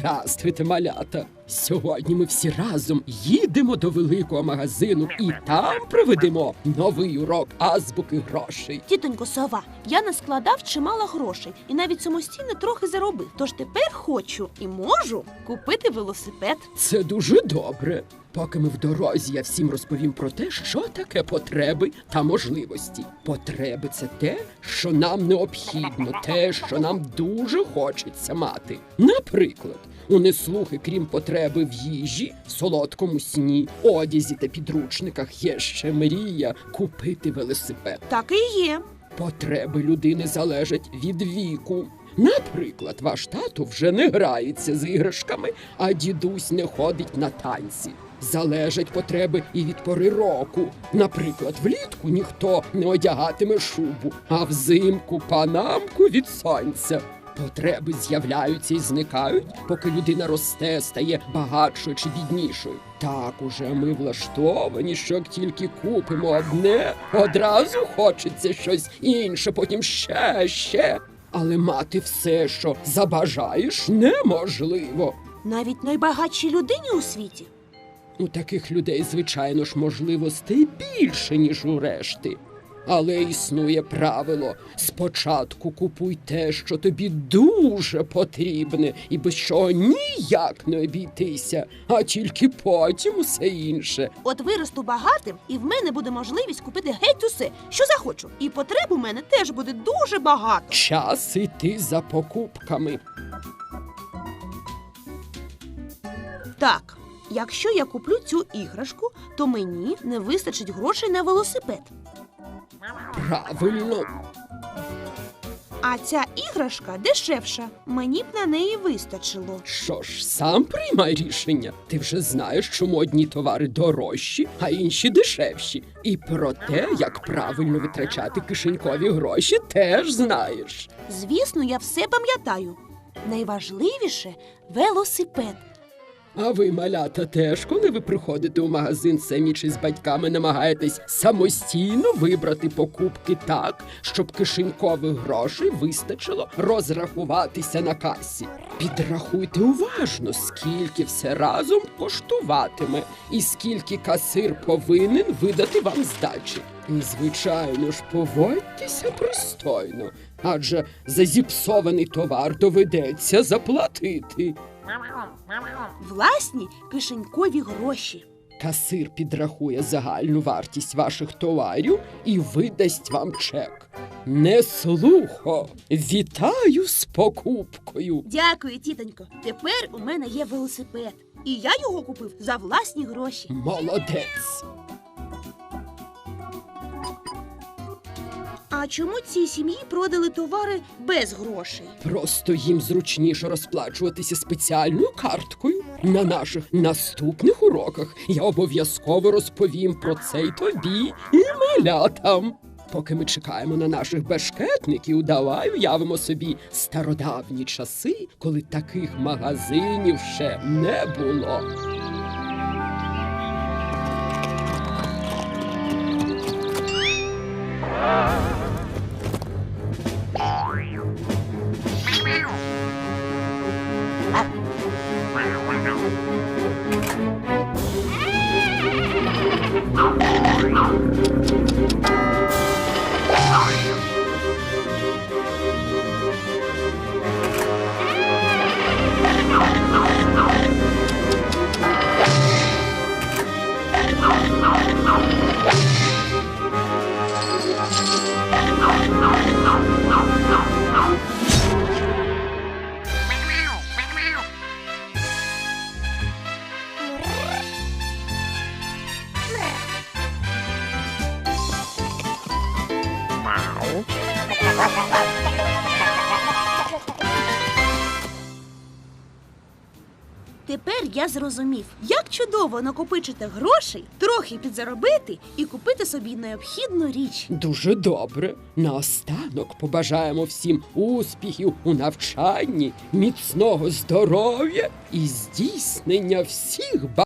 Здравствуйте, малята! Сьогодні ми всі разом їдемо до великого магазину і там проведемо новий урок азбуки грошей. Тітонько сова, я наскладав чимало грошей і навіть самостійно трохи заробив. Тож тепер хочу і можу купити велосипед. Це дуже добре. Поки ми в дорозі, я всім розповім про те, що таке потреби та можливості. Потреби це те, що нам необхідно, те, що нам дуже хочеться мати. Наприклад, у неслухи, крім потреби в їжі, солодкому сні, одязі та підручниках, є ще мрія купити велосипед. Так і є. Потреби людини залежать від віку. Наприклад, ваш тато вже не грається з іграшками, а дідусь не ходить на танці. Залежать потреби і від пори року. Наприклад, влітку ніхто не одягатиме шубу, а взимку панамку від сонця. Потреби з'являються і зникають, поки людина росте, стає багатшою чи біднішою. Так уже ми влаштовані, що як тільки купимо одне, одразу хочеться щось інше, потім ще, ще. Але мати все, що забажаєш, неможливо. Навіть найбагатшій людині у світі. У таких людей, звичайно ж, можливостей більше, ніж у решти. Але існує правило: спочатку купуй те, що тобі дуже потрібне, і без чого ніяк не обійтися, а тільки потім усе інше. От виросту багатим, і в мене буде можливість купити геть усе, що захочу. І потреб у мене теж буде дуже багато. Час іти за покупками. Так, якщо я куплю цю іграшку, то мені не вистачить грошей на велосипед. Правильно, А ця іграшка дешевша. Мені б на неї вистачило. що ж, сам приймай рішення. Ти вже знаєш, чому одні товари дорожчі, а інші дешевші. І про те, як правильно витрачати кишенькові гроші, теж знаєш. Звісно, я все пам'ятаю. Найважливіше велосипед. А ви, малята, теж, коли ви приходите у магазин самі чи з батьками, намагаєтесь самостійно вибрати покупки так, щоб кишенькових грошей вистачило розрахуватися на касі. Підрахуйте уважно, скільки все разом коштуватиме, і скільки касир повинен видати вам здачі. І, звичайно ж, поводьтеся пристойно, адже за зіпсований товар доведеться заплатити. Власні кишенькові гроші. Касир підрахує загальну вартість ваших товарів і видасть вам чек. Не слухо, вітаю з покупкою. Дякую, тітонько. Тепер у мене є велосипед. І я його купив за власні гроші. Молодець. А чому цій сім'ї продали товари без грошей? Просто їм зручніше розплачуватися спеціальною карткою. На наших наступних уроках я обов'язково розповім про це й тобі і малятам. Поки ми чекаємо на наших бешкетників, давай уявимо собі стародавні часи, коли таких магазинів ще не було. Тепер я зрозумів, як чудово накопичити грошей, трохи підзаробити і купити собі необхідну річ. Дуже добре. Наостанок побажаємо всім успіхів у навчанні, міцного здоров'я і здійснення всіх